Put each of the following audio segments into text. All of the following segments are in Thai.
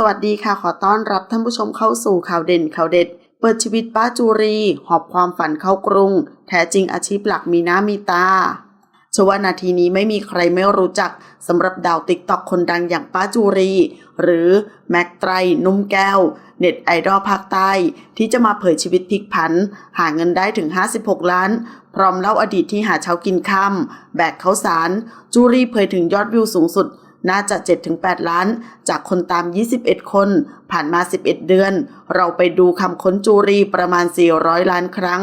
สวัสดีค่ะ ขอต้อนรับท่านผู้ชมเข้าสู่ข่าวเด่นข่าวเด็ด เปิดชีวิตป้าจูรี หอบความฝันเข้ากรุง แท้จริงอาชีพหลักมีหน้ามีตาเชื่อว่านาทีนี้ไม่มีใครไม่รู้จักสำหรับดาวติ๊กต็อกคนดังอย่างป้าจูรี หรือแม็กไตรนุ่มแก้ว เน็ตไอดอลภาคใต้ ที่จะมาเผยชีวิตพลิกผัน หาเงินได้ถึง 56 ล้าน พร้อมเล่าอดีตที่หาเช้ากินค่ำแบกข้าวสาร จูรีเผยถึงยอดวิวสูงสุด น่าจะ 7-8 ล้าน จากคนตาม 21 คน ผ่านมา 11 เดือน เราไปดูคำค้นจูรีประมาณ 400 ล้านครั้ง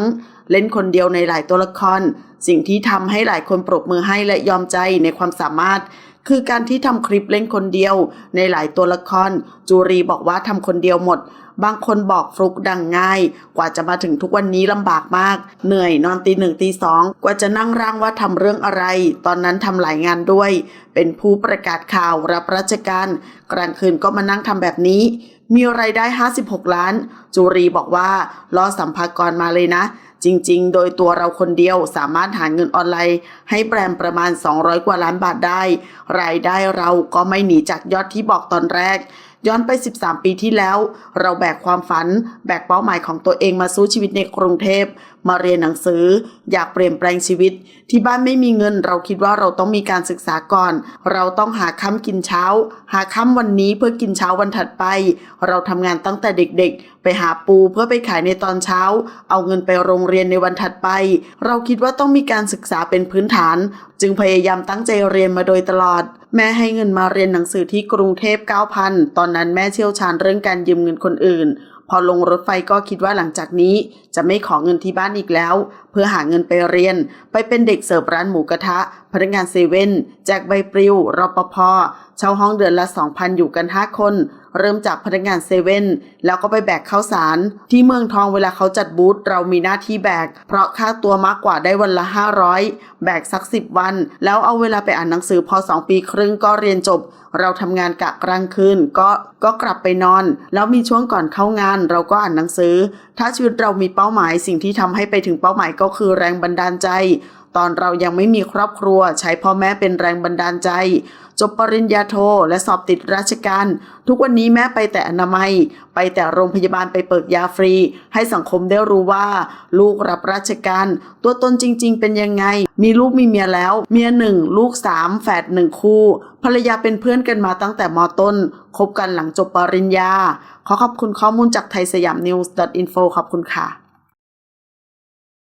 เล่นคนเดียวในหลายตัวละคร สิ่งที่ทำให้หลายคนปรบมือให้และยอมใจในความสามารถ คือการที่ทำคลิปเล่นคนเดียว ในหลายตัวละคร จูรีบอกว่าทำคนเดียวหมด บางคนบอกฟลุกดังง่าย กว่าจะมาถึงทุกวันนี้ลำบากมาก เหนื่อยนอนตีหนึ่งตีสองกว่าจะนั่งร่างว่าทำเรื่องอะไร ตอนนั้นทำหลายงานด้วย เป็นผู้ประกาศข่าวรับราชการ กลางคืนก็มานั่งทำแบบนี้มีไรายได้ 56 ล้าน จูรีบอกว่าล่อสัมภากรมาเลยนะ จริงๆ โดยตัวเราคนเดียวสามารถหาเงินออนไลน์ ให้แบรนด์ประมาณ 200 กว่าล้านบาทได้ รายได้เราก็ไม่หนีจากยอดที่บอกตอนแรก ย้อนไป 13 ปีที่แล้ว เราแบกความฝัน แบกเป้าหมายของตัวเองมาสู้ชีวิตในกรุงเทพ มาเรียนหนังสือ อยากเปลี่ยนแปลงชีวิต ที่บ้านไม่มีเงิน เราคิดว่าเราต้องมีการศึกษาก่อน เราต้องหาค่ำกินเช้า หาค่ำวันนี้เพื่อกินเช้าวันถัดไป เราทำงานตั้งแต่เด็กๆ ไปหาปูเพื่อไปขายในตอนเช้า เอาเงินไปโรงเรียนในวันถัดไป เราคิดว่าต้องมีการศึกษาเป็นพื้นฐาน จึงพยายามตั้งใจเรียนมาโดยตลอด แม่ให้เงินมาเรียนหนังสือที่กรุงเทพ 9,000 ตอนนั้นแม่เชี่ยวชาญเรื่องการยืมเงินคนอื่น พอลงรถไฟก็คิดว่าหลังจากนี้ จะไม่ขอเงินที่บ้านอีกแล้ว เพื่อหาเงินไปเรียน ไปเป็นเด็กเสิร์ฟร้านหมูกระทะ พนักงานเซเว่นแจกใบปลิวรปภเช่าห้องเดือนละ 2,000 อยู่กัน 5 คน เริ่มจากพนักงานเซเว่นแล้วก็ไปแบกข้าวสาร ที่เมืองทองเวลาเขาจัดบูธเรามีหน้าที่แบก เพราะค่าตัวมากกว่าได้วันละ 500 แบกสัก 10 วัน แล้วเอาเวลาไปอ่านหนังสือพอ 2 ปีครึ่งก็เรียนจบ เราทำงานกะกลางคืนก็ก็กลับไปนอน แล้วมีช่วงก่อนเข้างาน เราก็อ่านหนังสือ ถ้าชีวิตเรามีเป้าหมายสิ่งที่ทำให้ไปถึงเป้าหมายก็คือแรงบันดาลใจ ตอนเรายังไม่มีครอบครัว ใช้พ่อแม่เป็นแรงบันดาลใจ จบปริญญาโทและสอบติดราชการ ทุกวันนี้แม่ไปแต่อนามัย ไปแต่โรงพยาบาลไปเปิดยาฟรี ให้สังคมได้รู้ว่า ลูกรับราชการ ตัวตนจริง ๆ เป็นยังไง มีลูกมีเมียแล้ว เมียหนึ่งลูกสามแฝดหนึ่งคู่ภรรยาเป็นเพื่อนกันมาตั้งแต่มต้น คบกันหลังจบปริญญา ขอขอบคุณข้อมูลจากไทยสยามนิวส์ .info ขอบคุณค่ะ